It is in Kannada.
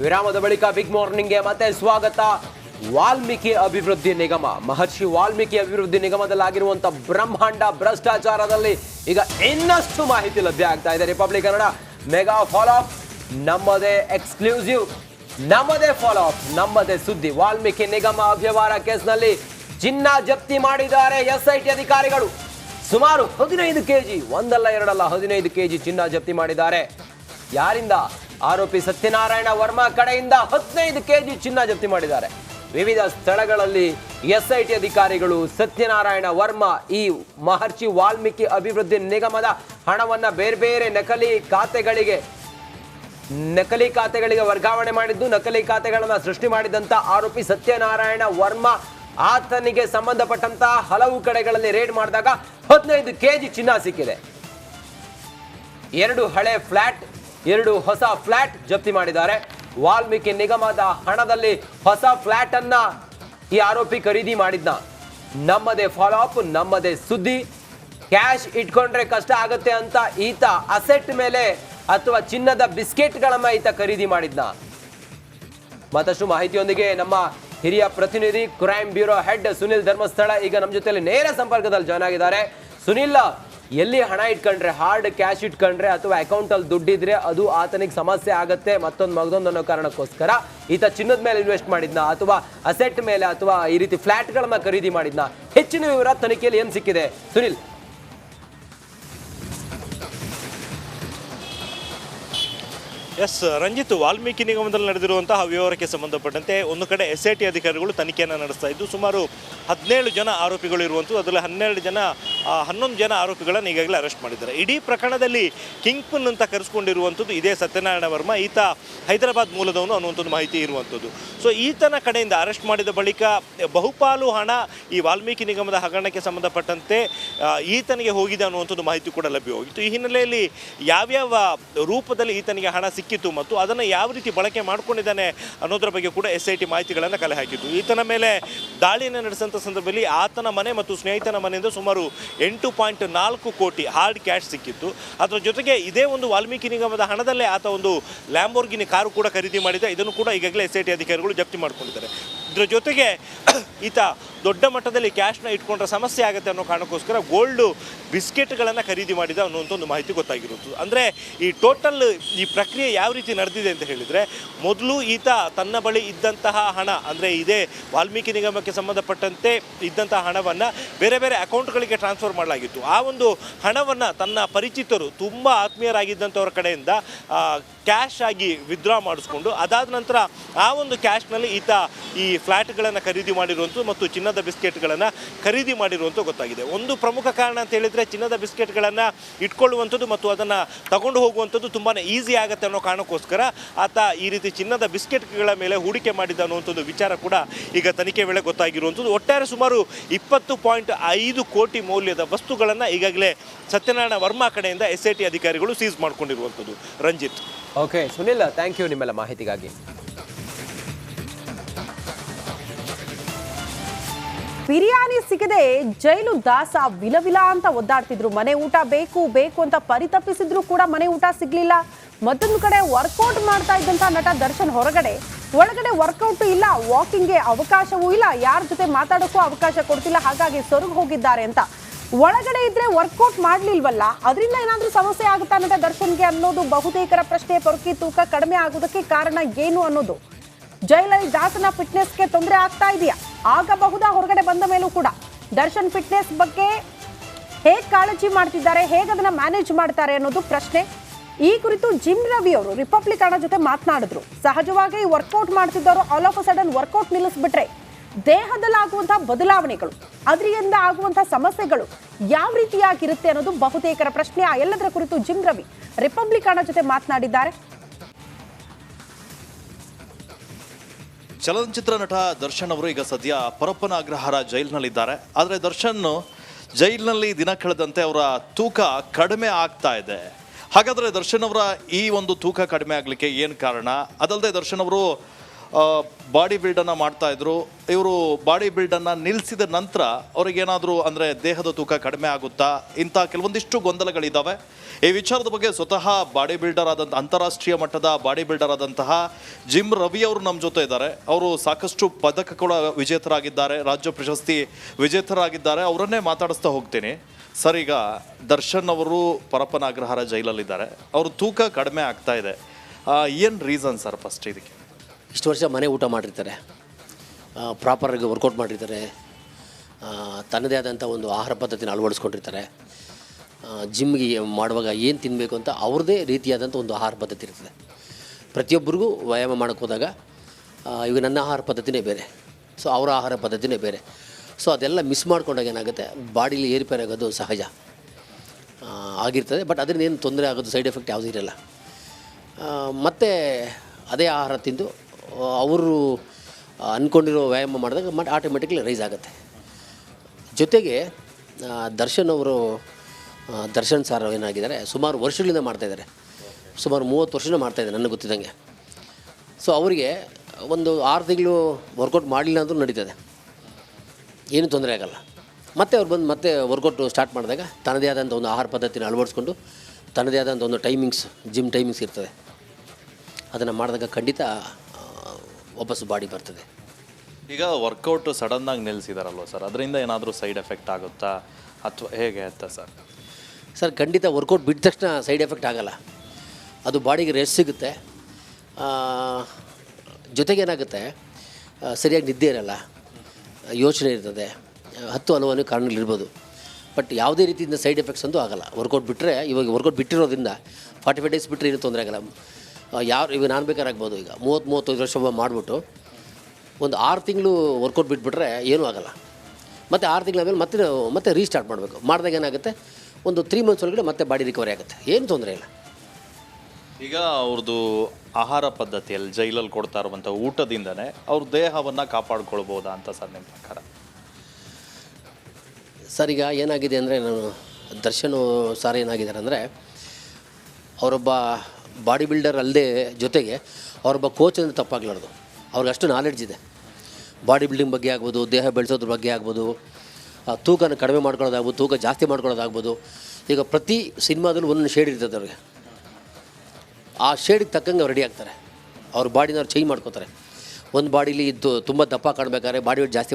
ವಿರಾಮದ ಬಳಿಕ ಬಿಗ್ ಮಾರ್ನಿಂಗ್ಗೆ ಮತ್ತೆ ಸ್ವಾಗತ. ವಾಲ್ಮೀಕಿ ಅಭಿವೃದ್ಧಿ ನಿಗಮ. ಮಹರ್ಷಿ ವಾಲ್ಮೀಕಿ ಅಭಿವೃದ್ಧಿ ನಿಗಮದಲ್ಲಾಗಿರುವಂಥ ಬ್ರಹ್ಮಾಂಡ ಭ್ರಷ್ಟಾಚಾರದಲ್ಲಿ ಈಗ ಇನ್ನಷ್ಟು ಮಾಹಿತಿ ಲಭ್ಯ ಆಗ್ತಾ ಇದೆ. Republic Kannada mega follow up ನಮ್ಮದೇ ಎಕ್ಸ್ಕ್ಲೂಸಿವ್ ನಮ್ಮದೇ ಫಾಲೋ ಅಪ್ ನಮ್ಮದೇ ಸುದ್ದಿ. ವಾಲ್ಮೀಕಿ ನಿಗಮ ಅವ್ಯವಹಾರ ಕೇಸ್ನಲ್ಲಿ ಚಿನ್ನ ಜಪ್ತಿ ಮಾಡಿದ್ದಾರೆ ಎಸ್ಐಟಿ ಅಧಿಕಾರಿಗಳು. ಸುಮಾರು ಹದಿನೈದು ಕೆಜಿ, ಒಂದಲ್ಲ ಎರಡಲ್ಲ ಹದಿನೈದು ಕೆಜಿ ಚಿನ್ನ ಜಪ್ತಿ ಮಾಡಿದ್ದಾರೆ. ಯಾರಿಂದ? ಆರೋಪಿ ಸತ್ಯನಾರಾಯಣ ವರ್ಮಾ ಕಡೆಯಿಂದ ಹದಿನೈದು ಕೆಜಿ ಚಿನ್ನ ಜಪ್ತಿ ಮಾಡಿದ್ದಾರೆ. ವಿವಿಧ ಸ್ಥಳಗಳಲ್ಲಿ ಎಸ್ಐಟಿ ಅಧಿಕಾರಿಗಳು ಸತ್ಯನಾರಾಯಣ ವರ್ಮಾ ಈ ಮಹರ್ಷಿ ವಾಲ್ಮೀಕಿ ಅಭಿವೃದ್ಧಿ ನಿಗಮದ ಹಣವನ್ನ ಬೇರೆ ಬೇರೆ ನಕಲಿ ಖಾತೆಗಳಿಗೆ ನಕಲಿ ಖಾತೆಗಳಿಗೆ ವರ್ಗಾವಣೆ ಮಾಡಿದ್ದು, ನಕಲಿ ಖಾತೆಗಳನ್ನು ಸೃಷ್ಟಿ ಮಾಡಿದಂತ ಆರೋಪಿ ಸತ್ಯನಾರಾಯಣ ವರ್ಮಾ ಆತನಿಗೆ ಸಂಬಂಧಪಟ್ಟಂತಹ ಹಲವು ಕಡೆಗಳಲ್ಲಿ ರೇಡ್ ಮಾಡಿದಾಗ ಹದಿನೈದು ಕೆಜಿ ಚಿನ್ನ ಸಿಕ್ಕಿದೆ. ಎರಡು ಹಳೆ ಫ್ಲಾಟ್ ಎರಡು ಹೊಸ ಫ್ಲಾಟ್ ಜಪ್ತಿ ಮಾಡಿದ್ದಾರೆ. ವಾಲ್ಮೀಕಿ ನಿಗಮದ ಹಣದಲ್ಲಿ ಹೊಸ ಫ್ಲಾಟ್ ಅನ್ನ ಈ ಆರೋಪಿ ಖರೀದಿ ಮಾಡಿದ್ನ. ನಮ್ಮದೇ ಫಾಲೋ ಅಪ್ ನಮ್ಮದೇ ಸುದ್ದಿ. ಕ್ಯಾಶ್ ಇಟ್ಕೊಂಡ್ರೆ ಕಷ್ಟ ಆಗುತ್ತೆ ಅಂತ ಈತ ಅಸೆಟ್ ಮೇಲೆ ಅಥವಾ ಚಿನ್ನದ ಬಿಸ್ಕೆಟ್ಗಳನ್ನ ಈತ ಖರೀದಿ ಮಾಡಿದ್ನ. ಮತ್ತಷ್ಟು ಮಾಹಿತಿಯೊಂದಿಗೆ ನಮ್ಮ ಹಿರಿಯ ಪ್ರತಿನಿಧಿ crime bureau head Sunil Dharmasthala. ಈಗ ನಮ್ಮ ಜೊತೆಯಲ್ಲಿ ನೇರ ಸಂಪರ್ಕದಲ್ಲಿ ಜಾಯ್ನ್ ಆಗಿದ್ದಾರೆ. ಸುನಿಲ್ ಎಲ್ಲಿ ಹಣ ಇಟ್ಕೊಂಡ್ರೆ ಹಾರ್ಡ್ ಕ್ಯಾಶ್ ಇಟ್ಕೊಂಡ್ರೆ ಅಥವಾ ಅಕೌಂಟ್ ಅಲ್ಲಿ ದುಡ್ಡಿದ್ರೆ ಅದು ಆತನಿಗೆ ಸಮಸ್ಯೆ ಆಗತ್ತೆ, ಮತ್ತೊಂದು ಮಗದೊಂದು ಅನ್ನೋ ಕಾರಣಕ್ಕೋಸ್ಕರ ಈತ ಚಿನ್ನದ ಮೇಲೆ ಇನ್ವೆಸ್ಟ್ ಮಾಡಿದ್ನ ಅಥವಾ ಅಸೆಟ್ ಮೇಲೆ ಅಥವಾ ಈ ರೀತಿ ಫ್ಲಾಟ್ಗಳನ್ನ ಖರೀದಿ ಮಾಡಿದ್ನ, ಹೆಚ್ಚಿನ ವಿವರ ತನಿಖೆಯಲ್ಲಿ ಏನ್ ಸಿಕ್ಕಿದೆ? ಸುನಿಲ್. ಎಸ್ ರಂಜಿತ್, ವಾಲ್ಮೀಕಿ ನಿಗಮದಲ್ಲಿ ನಡೆದಿರುವಂತಹ ವ್ಯವಹಾರಕ್ಕೆ ಸಂಬಂಧಪಟ್ಟಂತೆ ಒಂದು ಕಡೆ ಎಸ್ ಐ ಟಿ ಅಧಿಕಾರಿಗಳು ತನಿಖೆಯನ್ನು ನಡೆಸ್ತಾ ಇದ್ದು, ಸುಮಾರು ಹದಿನೇಳು ಜನ ಆರೋಪಿಗಳು ಇರುವಂಥದ್ದು. ಅದರಲ್ಲಿ ಹನ್ನೆರಡು ಜನ ಹನ್ನೊಂದು ಜನ ಆರೋಪಿಗಳನ್ನು ಈಗಾಗಲೇ ಅರೆಸ್ಟ್ ಮಾಡಿದ್ದಾರೆ. ಇಡೀ ಪ್ರಕರಣದಲ್ಲಿ ಕಿಂಗ್ ಪನ್ ಅಂತ ಕರೆಸ್ಕೊಂಡಿರುವಂಥದ್ದು ಇದೇ ಸತ್ಯನಾರಾಯಣ ವರ್ಮ. ಈತ ಹೈದರಾಬಾದ್ ಮೂಲದವನು ಅನ್ನುವಂಥದ್ದು ಮಾಹಿತಿ ಇರುವಂಥದ್ದು. ಸೊ ಈತನ ಕಡೆಯಿಂದ ಅರೆಸ್ಟ್ ಮಾಡಿದ ಬಳಿಕ ಬಹುಪಾಲು ಹಣ ಈ ವಾಲ್ಮೀಕಿ ನಿಗಮದ ಹಗರಣಕ್ಕೆ ಸಂಬಂಧಪಟ್ಟಂತೆ ಈತನಿಗೆ ಹೋಗಿದೆ ಅನ್ನುವಂಥದ್ದು ಮಾಹಿತಿ ಕೂಡ ಲಭ್ಯವಾಗಿತ್ತು. ಈ ಹಿನ್ನೆಲೆಯಲ್ಲಿ ಯಾವ್ಯಾವ ರೂಪದಲ್ಲಿ ಈತನಿಗೆ ಹಣ ಸಿಕ್ಕಿತ್ತು ಮತ್ತು ಅದನ್ನು ಯಾವ ರೀತಿ ಬಳಕೆ ಮಾಡಿಕೊಂಡಿದ್ದಾನೆ ಅನ್ನೋದ್ರ ಬಗ್ಗೆ ಕೂಡ ಎಸ್ ಐ ಟಿ ಮಾಹಿತಿಗಳನ್ನು ಕಲೆ ಹಾಕಿತ್ತು ಈತನ ಮೇಲೆ ದಾಳಿಯನ್ನು ನಡೆಸಿದಂಥ ಸಂದರ್ಭದಲ್ಲಿ ಆತನ ಮನೆ ಮತ್ತು ಸ್ನೇಹಿತನ ಮನೆಯಿಂದ ಸುಮಾರು ಎಂಟು ಪಾಯಿಂಟ್ ನಾಲ್ಕು ಕೋಟಿ ಹಾರ್ಡ್ ಕ್ಯಾಶ್ ಸಿಕ್ಕಿತ್ತು. ಅದರ ಜೊತೆಗೆ ಇದೇ ಒಂದು ವಾಲ್ಮೀಕಿ ನಿಗಮದ ಹಣದಲ್ಲೇ ಆತ ಒಂದು ಲ್ಯಾಂಬೋರ್ಗಿನಿ ಕಾರು ಕೂಡ ಖರೀದಿ ಮಾಡಿದ. ಇದನ್ನು ಕೂಡ ಈಗಾಗಲೇ ಎಸ್ ಐ ಟಿ ಅಧಿಕಾರಿಗಳು ಜಪ್ತಿ ಮಾಡ್ಕೊಂಡಿದ್ದಾರೆ. ಇದರ ಜೊತೆಗೆ ಈತ ದೊಡ್ಡ ಮಟ್ಟದಲ್ಲಿ ಕ್ಯಾಶ್ನ ಇಟ್ಕೊಂಡ್ರೆ ಸಮಸ್ಯೆ ಆಗುತ್ತೆ ಅನ್ನೋ ಕಾರಣಕ್ಕೋಸ್ಕರ ಗೋಲ್ಡು ಬಿಸ್ಕೆಟ್ಗಳನ್ನು ಖರೀದಿ ಮಾಡಿದ ಅನ್ನುವಂಥ ಒಂದು ಮಾಹಿತಿ ಗೊತ್ತಾಗಿರುತ್ತೆ ಅಂದರೆ ಈ ಟೋಟಲ್ ಈ ಪ್ರಕ್ರಿಯೆ ಯಾವ ರೀತಿ ನಡೆದಿದೆ ಅಂತ ಹೇಳಿದರೆ, ಮೊದಲು ಈತ ತನ್ನ ಬಳಿ ಇದ್ದಂತಹ ಹಣ, ಅಂದರೆ ಇದೇ ವಾಲ್ಮೀಕಿ ನಿಗಮಕ್ಕೆ ಸಂಬಂಧಪಟ್ಟಂತೆ ಇದ್ದಂತಹ ಹಣವನ್ನು ಬೇರೆ ಬೇರೆ ಅಕೌಂಟ್ಗಳಿಗೆ ಟ್ರಾನ್ಸ್ಫರ್ ಮಾಡಲಾಗಿತ್ತು. ಆ ಒಂದು ಹಣವನ್ನು ತನ್ನ ಪರಿಚಿತರು, ತುಂಬ ಆತ್ಮೀಯರಾಗಿದ್ದಂಥವ್ರ ಕಡೆಯಿಂದ ಕ್ಯಾಶ್ ಆಗಿ ವಿತ್ಡ್ರಾ ಮಾಡಿಸ್ಕೊಂಡು, ಅದಾದ ನಂತರ ಆ ಒಂದು ಕ್ಯಾಶ್ನಲ್ಲಿ ಈತ ಈ ಫ್ಲ್ಯಾಟ್ಗಳನ್ನು ಖರೀದಿ ಮಾಡಿರುವಂಥದ್ದು ಮತ್ತು ಚಿನ್ನದ ಬಿಸ್ಕೆಟ್ಗಳನ್ನು ಖರೀದಿ ಮಾಡಿರುವಂಥ ಗೊತ್ತಾಗಿದೆ. ಒಂದು ಪ್ರಮುಖ ಕಾರಣ ಅಂತ ಹೇಳಿದರೆ ಚಿನ್ನದ ಬಿಸ್ಕೆಟ್ಗಳನ್ನು ಇಟ್ಕೊಳ್ಳುವಂಥದ್ದು ಮತ್ತು ಅದನ್ನು ತಗೊಂಡು ಹೋಗುವಂಥದ್ದು ತುಂಬಾ ಈಸಿ ಆಗುತ್ತೆ ಅನ್ನೋ ಕಾರಣಕ್ಕೋಸ್ಕರ ಆತ ಈ ರೀತಿ ಚಿನ್ನದ ಬಿಸ್ಕೆಟ್ಗಳ ಮೇಲೆ ಹೂಡಿಕೆ ಮಾಡಿದ ಅನ್ನುವಂಥದ್ದು ವಿಚಾರ ಕೂಡ ಈಗ ತನಿಖೆ ವೇಳೆ ಗೊತ್ತಾಗಿರುವಂಥದ್ದು. ಒಟ್ಟಾರೆ ಸುಮಾರು ಇಪ್ಪತ್ತು ಪಾಯಿಂಟ್ ಐದು ಕೋಟಿ ಮೌಲ್ಯದ ವಸ್ತುಗಳನ್ನು ಈಗಾಗಲೇ ಸತ್ಯನಾರಾಯಣ ವರ್ಮಾ ಕಡೆಯಿಂದ ಎಸ್ ಐ ಟಿ ಅಧಿಕಾರಿಗಳು seize ಮಾಡಿಕೊಂಡಿರುವಂಥದ್ದು. Ranjit. Okay Sunil thank you ನಿಮ್ಮೆಲ್ಲ ಮಾಹಿತಿಗಾಗಿ. ಬಿರಿಯಾನಿ ಸಿಗದೆ ಜೈಲು ದಾಸ ವಿಲವಿಲ ಅಂತ ಒದ್ದಾಡ್ತಿದ್ರು. ಮನೆ ಊಟ ಬೇಕು ಬೇಕು ಅಂತ ಪರಿತಪ್ಪಿಸಿದ್ರು ಕೂಡ ಮನೆ ಊಟ ಸಿಗ್ಲಿಲ್ಲ. ಮತ್ತೊಂದು ಕಡೆ ವರ್ಕೌಟ್ ಮಾಡ್ತಾ ಇದ್ದಂತ ನಟ ದರ್ಶನ್ ಹೊರಗಡೆ. ಒಳಗಡೆ ವರ್ಕೌಟ್ ಇಲ್ಲ ವಾಕಿಂಗ್ಗೆ ಅವಕಾಶವೂ ಇಲ್ಲ, ಯಾರ ಜೊತೆ ಮಾತಾಡೋಕ್ಕೂ ಅವಕಾಶ ಕೊಡ್ತಿಲ್ಲ, ಹಾಗಾಗಿ ಸೊರಗು ಹೋಗಿದ್ದಾರೆ ಅಂತ. ಒಳಗಡೆ ಇದ್ರೆ ವರ್ಕೌಟ್ ಮಾಡ್ಲಿಲ್ವಲ್ಲ, ಅದರಿಂದ ಏನಾದ್ರೂ ಸಮಸ್ಯೆ ಆಗುತ್ತಾ ಅನ್ನೋದೇ ದರ್ಶನ್ಗೆ ಅನ್ನೋದು ಬಹುತೇಕರ ಪ್ರಶ್ನೆ. ಪೊರಕಿ ತೂಕ ಕಡಿಮೆ ಆಗೋದಕ್ಕೆ ಕಾರಣ ಏನು ಅನ್ನೋದು? ಜೈಲಲ್ಲಿ ದಾಸನ ಫಿಟ್ನೆಸ್ಗೆ ತೊಂದರೆ ಆಗ್ತಾ ಇದೆಯಾ? ಆಗಬಹುದಾ? ಹೊರಗಡೆ ಬಂದ ಮೇಲೂ ಕೂಡ. ದರ್ಶನ್ ಫಿಟ್ನೆಸ್ ಬಗ್ಗೆ ಹೇಗೆ ಕಾಳಜಿ ಮಾಡ್ತಿದ್ದಾರೆ, ಹೇಗೆ ಅದನ್ನ ಮ್ಯಾನೇಜ್ ಮಾಡ್ತಾರೆ ಅನ್ನೋದು ಪ್ರಶ್ನೆ. ಈ ಕುರಿತು ಜಿಮ್ ರವಿ ಅವರು ರಿಪಬ್ಲಿಕ್ ಜೊತೆ ಮಾತನಾಡಿದ್ರು. ಸಹಜವಾಗಿ workout ಮಾಡ್ತಿದ್ದವರು all of a sudden workout ನಿಲ್ಲಿಸ್ಬಿಟ್ರೆ ದೇಹದಲ್ಲಾಗುವಂತಹ ಬದಲಾವಣೆಗಳು, ಅದರಿಂದ ಆಗುವಂತಹ ಸಮಸ್ಯೆಗಳು ಯಾವ ರೀತಿಯಾಗಿರುತ್ತೆ ಅನ್ನೋದು ಬಹುತೇಕರ ಪ್ರಶ್ನೆ. ಆ ಎಲ್ಲದರ ಕುರಿತು ಜಿಮ್ ರವಿ ರಿಪಬ್ಲಿಕ್ ಅಣ್ಣ ಜೊತೆ ಮಾತನಾಡಿದ್ದಾರೆ. ಚಲನಚಿತ್ರ ನಟ ದರ್ಶನ್ ಅವರು ಈಗ ಸದ್ಯ ಪರಪ್ಪನ ಅಗ್ರಹಾರ ಜೈಲಿನಲ್ಲಿದ್ದಾರೆ. ಆದರೆ ದರ್ಶನ್ ಜೈಲಿನಲ್ಲಿ ದಿನ ಕಳೆದಂತೆ ಅವರ ತೂಕ ಕಡಿಮೆ ಆಗ್ತಾ ಇದೆ. ಹಾಗಾದರೆ ದರ್ಶನ್ ಅವರ ಈ ಒಂದು ತೂಕ ಕಡಿಮೆ ಆಗಲಿಕ್ಕೆ ಏನು ಕಾರಣ? ಅದಲ್ಲದೆ ದರ್ಶನ್ ಅವರು ಬಾಡಿ ಬಿಲ್ಡನ್ನು ಮಾಡ್ತಾ ಇದ್ರು. ಇವರು ಬಾಡಿ ಬಿಲ್ಡನ್ನು ನಿಲ್ಲಿಸಿದ ನಂತರ ಅವ್ರಿಗೇನಾದರೂ ಅಂದರೆ ದೇಹದ ತೂಕ ಕಡಿಮೆ ಆಗುತ್ತಾ? ಇಂಥ ಕೆಲವೊಂದಿಷ್ಟು ಗೊಂದಲಗಳಿದ್ದಾವೆ ಈ ವಿಚಾರದ ಬಗ್ಗೆ ಸ್ವತಃ ಬಾಡಿ ಬಿಲ್ಡರ್ ಆದಂಥ ಅಂತಾರಾಷ್ಟ್ರೀಯ ಮಟ್ಟದ ಬಾಡಿ ಬಿಲ್ಡರ್ ಆದಂತಹ ಜಿಮ್ ರವಿ ಅವರು ನಮ್ಮ ಜೊತೆ ಇದ್ದಾರೆ. ಅವರು ಸಾಕಷ್ಟು ಪದಕ ಕೂಡ ವಿಜೇತರಾಗಿದ್ದಾರೆ. ರಾಜ್ಯ ಪ್ರಶಸ್ತಿ ವಿಜೇತರಾಗಿದ್ದಾರೆ. ಅವರನ್ನೇ ಮಾತಾಡಿಸ್ತಾ ಹೋಗ್ತೀನಿ. ಸರ್, ಈಗ ದರ್ಶನ್ ಅವರು ಪರಪ್ಪನ ಅಗ್ರಹಾರ ಜೈಲಲ್ಲಿದ್ದಾರೆ. ಅವರು ತೂಕ ಕಡಿಮೆ ಆಗ್ತಾ ಇದೆ. ಏನು ರೀಸನ್ ಸರ್ ಫಸ್ಟ್ ಇದಕ್ಕೆ? ಇಷ್ಟು ವರ್ಷ ಮನೆ ಊಟ ಮಾಡಿರ್ತಾರೆ. ಪ್ರಾಪರಾಗಿ ವರ್ಕೌಟ್ ಮಾಡಿರ್ತಾರೆ. ತನ್ನದೇ ಆದಂಥ ಒಂದು ಆಹಾರ ಪದ್ಧತಿನ ಅಳವಡಿಸ್ಕೊಂಡಿರ್ತಾರೆ. ಜಿಮ್ಗೆ ಮಾಡುವಾಗ ಏನು ತಿನ್ನಬೇಕು ಅಂತ ಅವ್ರದ್ದೇ ರೀತಿಯಾದಂಥ ಒಂದು ಆಹಾರ ಪದ್ಧತಿ ಇರ್ತದೆ. ಪ್ರತಿಯೊಬ್ಬರಿಗೂ ವ್ಯಾಯಾಮ ಮಾಡೋಕ್ಕೆ ಹೋದಾಗ ಇವಾಗ ನನ್ನ ಆಹಾರ ಪದ್ಧತಿನೇ ಬೇರೆ. ಸೊ ಅವರ ಆಹಾರ ಪದ್ಧತಿನೇ ಬೇರೆ. ಸೊ ಅದೆಲ್ಲ ಮಿಸ್ ಮಾಡ್ಕೊಂಡಾಗ ಏನಾಗುತ್ತೆ, ಬಾಡಿಲಿ ಏರ್ಪೇರ್ ಆಗೋದು ಸಹಜ. ಆಗಿರ್ತದೆ ಬಟ್ ಅದರಿಂದ ಏನು ತೊಂದರೆ ಆಗೋದು ಸೈಡ್ ಎಫೆಕ್ಟ್ ಯಾವುದೂ ಇರಲ್ಲ. ಮತ್ತು ಅದೇ ಆಹಾರ ತಿಂದು ಅವರು ಅಂದ್ಕೊಂಡಿರೋ ವ್ಯಾಯಾಮ ಮಾಡಿದಾಗ ಮತ್ತೆ ಆಟೋಮೆಟಿಕ್ಲಿ ರೈಸ್ ಆಗುತ್ತೆ. ಜೊತೆಗೆ ದರ್ಶನ್ ಅವರು ದರ್ಶನ್ ಸರ್ ಏನಾಗಿದ್ದಾರೆ, ಸುಮಾರು ವರ್ಷಗಳಿಂದ ಮಾಡ್ತಾಯಿದ್ದಾರೆ ಸುಮಾರು ಮೂವತ್ತು ವರ್ಷದಿಂದ ಮಾಡ್ತಾಯಿದ್ದಾರೆ ನನಗೆ ಗೊತ್ತಿದ್ದಂಗೆ. ಸೊ ಅವರಿಗೆ ಒಂದು ಆರು ತಿಂಗಳು ವರ್ಕೌಟ್ ಮಾಡಲಿಲ್ಲ ಅಂದರೂ ನಡೀತದೆ. ಏನೂ ತೊಂದರೆ ಆಗಲ್ಲ. ಮತ್ತೆ ಅವ್ರು ಬಂದು ಮತ್ತೆ ವರ್ಕೌಟ್ ಸ್ಟಾರ್ಟ್ ಮಾಡಿದಾಗ ತನ್ನದೇ ಆದಂಥ ಒಂದು ಆಹಾರ ಪದ್ಧತಿನ ಅಳವಡಿಸ್ಕೊಂಡು, ತನ್ನದೇ ಆದಂಥ ಒಂದು ಟೈಮಿಂಗ್ಸ್ ಜಿಮ್ ಟೈಮಿಂಗ್ಸ್ ಇರ್ತದೆ. ಅದನ್ನು ಮಾಡಿದಾಗ ಖಂಡಿತ ಆ, ವಾಪಸ್ ಬಾಡಿ ಬರ್ತದೆ. ಈಗ ವರ್ಕೌಟ್ ಸಡನ್ನಾಗಿ ನಿಲ್ಲಿಸಿದಾರಲ್ವ ಸರ್? ಅದರಿಂದ ಏನಾದರೂ ಸೈಡ್ ಎಫೆಕ್ಟ್ ಆಗುತ್ತಾ? ಅಥವಾ ಹೇಗೆ ಅಂತ ಸರ್? ಸರ್ ಖಂಡಿತ ವರ್ಕೌಟ್ ಬಿಟ್ಟ ತಕ್ಷಣ ಸೈಡ್ ಎಫೆಕ್ಟ್ ಆಗಲ್ಲ. ಅದು ಬಾಡಿಗೆ ರೆಸ್ಟ್ ಸಿಗುತ್ತೆ. ಜೊತೆಗೆ ಏನಾಗುತ್ತೆ ಸರಿಯಾಗಿ ನಿದ್ದೆ ಇರಲ್ಲ. ಯೋಚನೆ ಇರ್ತದೆ. ಹತ್ತು ಹಲವಾರು ಕಾರಣಗಳಿರ್ಬೋದು ಬಟ್ ಯಾವುದೇ ರೀತಿಯಿಂದ ಸೈಡ್ ಎಫೆಕ್ಟ್ಸ್ ಅಂತೂ ಆಗಲ್ಲ. ವರ್ಕೌಟ್ ಬಿಟ್ಟರೆ ಇವಾಗ ವರ್ಕೌಟ್ ಬಿಟ್ಟಿರೋದ್ರಿಂದ ಫಾರ್ಟಿ ಫೈವ್ ಡೇಸ್ ಬಿಟ್ಟರೆ ಏನು ತೊಂದರೆ ಆಗಲ್ಲ. ಯಾರು ಈಗ ನಾನು ಬೇಕಾರಾಗ್ಬೋದು ಈಗ. ಮೂವತ್ತು ಮೂವತ್ತೈದು ವರ್ಷ ಮಾಡಿಬಿಟ್ಟು ಒಂದು ಆರು ತಿಂಗಳು ವರ್ಕೌಟ್ ಬಿಟ್ಬಿಟ್ರೆ ಏನೂ ಆಗಲ್ಲ. ಮತ್ತು ಆರು ತಿಂಗಳ ಮೇಲೆ ಮತ್ತೆ ಮತ್ತೆ ರೀಸ್ಟಾರ್ಟ್ ಮಾಡಬೇಕು. ಮಾಡಿದಾಗ ಏನಾಗುತ್ತೆ? ಒಂದು ತ್ರೀ ಮಂತ್ಸ್ ಒಳಗಡೆ ಮತ್ತೆ ಬಾಡಿ ರಿಕವರಿ ಆಗುತ್ತೆ. ಏನು ತೊಂದರೆ ಇಲ್ಲ. ಈಗ ಅವ್ರದ್ದು ಆಹಾರ ಪದ್ಧತಿಯಲ್ಲಿ ಜೈಲಲ್ಲಿ ಕೊಡ್ತಾ ಇರುವಂಥ ಊಟದಿಂದನೇ ಅವ್ರ ದೇಹವನ್ನು ಕಾಪಾಡ್ಕೊಳ್ಬೋದಾ ಅಂತ ಸರ್ ನಿಮ್ಮ ಪ್ರಕಾರ? ಸರ್ ಈಗ ಏನಾಗಿದೆ ಅಂದರೆ ನಾನು ದರ್ಶನ್ ಸಾರ್ ಏನಾಗಿದ್ದಾರೆ ಅಂದರೆ ಅವರೊಬ್ಬ ಬಾಡಿ ಬಿಲ್ಡರ್ ಅಲ್ಲದೆ ಜೊತೆಗೆ ಅವರೊಬ್ಬ ಕೋಚ್ ಅಂದರೆ ತಪ್ಪಾಗಲಾರ್ದು. ಅವ್ರಿಗೆ ಅಷ್ಟು ನಾಲೆಡ್ಜ್ ಇದೆ. ಬಾಡಿ ಬಿಲ್ಡಿಂಗ್ ಬಗ್ಗೆ ಆಗ್ಬೋದು, ದೇಹ ಬೆಳೆಸೋದ್ರ ಬಗ್ಗೆ ಆಗ್ಬೋದು ತೂಕನ ಕಡಿಮೆ ಮಾಡ್ಕೊಳ್ಳೋದಾಗ್ಬೋದು, ತೂಕ ಜಾಸ್ತಿ ಮಾಡ್ಕೊಳ್ಳೋದಾಗ್ಬೋದು. ಈಗ ಪ್ರತಿ ಸಿನಿಮಾದಲ್ಲೂ ಒಂದೊಂದು ಶೇಡ್ ಇರ್ತದೆ ಅವ್ರಿಗೆ. ಆ ಶೇಡಿಗೆ ತಕ್ಕಂಗೆ ರೆಡಿ ಆಗ್ತಾರೆ. ಅವ್ರ ಬಾಡಿನ ಅವ್ರು ಚೇಂಜ್ ಮಾಡ್ಕೋತಾರೆ. ಒಂದು ಬಾಡಿಲಿ ಇದ್ದು ತುಂಬ ದಪ್ಪ ಕಾಣಬೇಕಾದ್ರೆ ಬಾಡಿ ವೇಟ್ ಜಾಸ್ತಿ